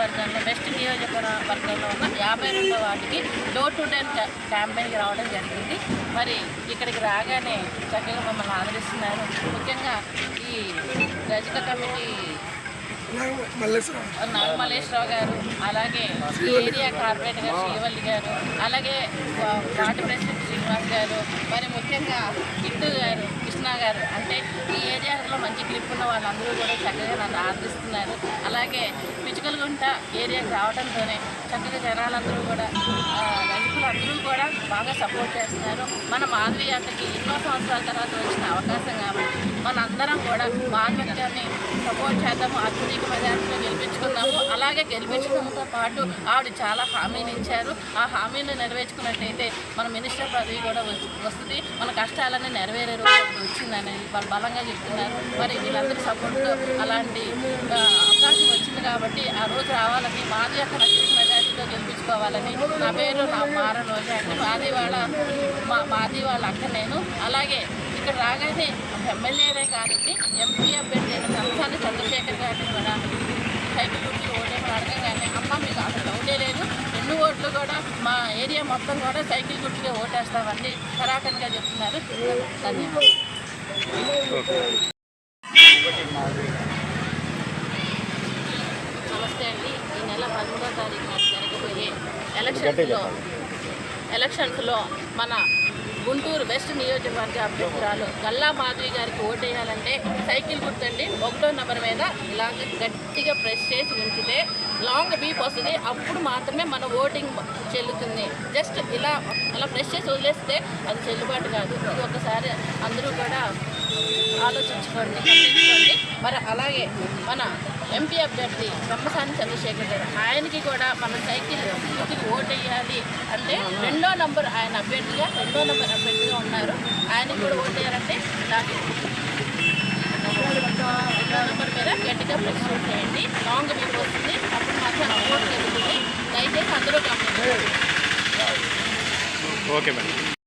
నియోజకవర్గంలో బెస్ట్ నియోజకవర్గంలో ఉన్న యాభై రెండు వాటికి డోర్ టు డోర్ క్యాంపెయిన్కి రావడం జరిగింది. మరి ఇక్కడికి రాగానే చక్కగా మమ్మల్ని ఆదరిస్తున్నారు. ముఖ్యంగా ఈ రజక కమిటీ నాగమల్లేశ్వరరావు గారు అలాగే ఏరియా కార్పొరేటర్ గారు శ్రీవల్లి గారు అలాగే పార్టీ ప్రెసిడెంట్ శ్రీనివాస్ గారు మరి ముఖ్యంగా కిట్టు గారు కృష్ణ గారు అంటే ఈ ఏరియాలో మంచి గ్రిప్ ఉన్న వాళ్ళందరూ కూడా చక్కగా నన్ను ఆదరిస్తున్నారు. అలాగే పిచుకలగుంట ఏరియాకి రావడంతోనే చక్కగా జనాలందరూ కూడా రైతులు అందరూ కూడా బాగా సపోర్ట్ చేస్తున్నారు. మన మాధవి యాత్రకి ఎన్నో సంవత్సరాల తర్వాత వచ్చిన అవకాశం కాబట్టి మనందరం కూడా మాధవ్యాన్ని సపోర్ట్ చేద్దాము అత్యధిక మెజార్టీలో గెలిపించుకున్నాము అలాగే గెలిపించడంతో పాటు ఆవిడ చాలా హామీలు ఇచ్చారు. ఆ హామీలు నెరవేర్చుకున్నట్టయితే మన మినిస్టర్ పదవి కూడా వస్తుంది. మన కష్టాలన్నీ నెరవేరే రోజు వచ్చిందని వాళ్ళు బలంగా చెప్తున్నారు. మరి వీళ్ళందరి సపోర్ట్తో అలాంటి అవకాశం వచ్చింది కాబట్టి ఆ రోజు రావాలని మాది యొక్క అత్యధిక మెజార్టీతో గెలిపించుకోవాలని నా పేరు నా మార రోజా అండి మాది వాళ్ళ మా మాది వాళ్ళ అక్క నేను. అలాగే ఇక్కడ రాగానే ఎమ్మెల్యేనే కాదండి ఎంపీ అభ్యర్థి అయిన సంస్థాన చంద్రశేఖర్ గారిని కూడా సైకిల్ గురించి ఓటేమని అడగగానే అమ్మ మీకు అసలు డౌటే లేదు. రెండు ఓట్లు కూడా మా ఏరియా మొత్తం కూడా సైకిల్ గుర్తుగా ఓటేస్తామండి. కరాకన్గా చెప్తున్నారు. ధన్యవాదాలు నమస్తే అండి ఈ నెల పదమూడో తారీఖున జరగబోయే ఎలక్షన్స్లో ఎలక్షన్స్లో మన గుంటూరు వెస్ట్ నియోజకవర్గ అభ్యర్థురాలు గల్లా మాధవి గారికి ఓటేయాలంటే సైకిల్ గుర్తండి. ఒకటో నెంబర్ మీద ఇలాగ గట్టిగా ప్రెస్ చేసి ఉంచితే లాంగ్ బీప్ వస్తుంది. అప్పుడు మాత్రమే మన ఓటింగ్ చెల్లుతుంది. జస్ట్ ఇలా అలా ప్రెస్ చేసి వదిలేస్తే అది చెల్లుబాటు కాదు. ఇది ఒకసారి అందరూ కూడా ఆలోచించుకోండి గమనించుకోండి. మరి అలాగే మన ఎంపీ అభ్యర్థి బ్రహ్మసాని చంద్రశేఖర్ గారు. ఆయనకి కూడా మన సైకిల్ గుర్తుకి ఓటు వేయాలి అంటే రెండో నంబర్ ఆయన అభ్యర్థిగా రెండో నంబర్ అభ్యర్థిగా ఉన్నారు. ఆయనకి కూడా ఓటు వేయాలంటే ఇలాగే రెండో నంబర్ మీద గట్టిగా ప్రెస్ చేయండి లాంగ్ మీకు వస్తుంది. అప్పుడు మాత్రం ఓట్ జరుగుతుంది దయచేసి అందరూ గమనించండి. Okay madam.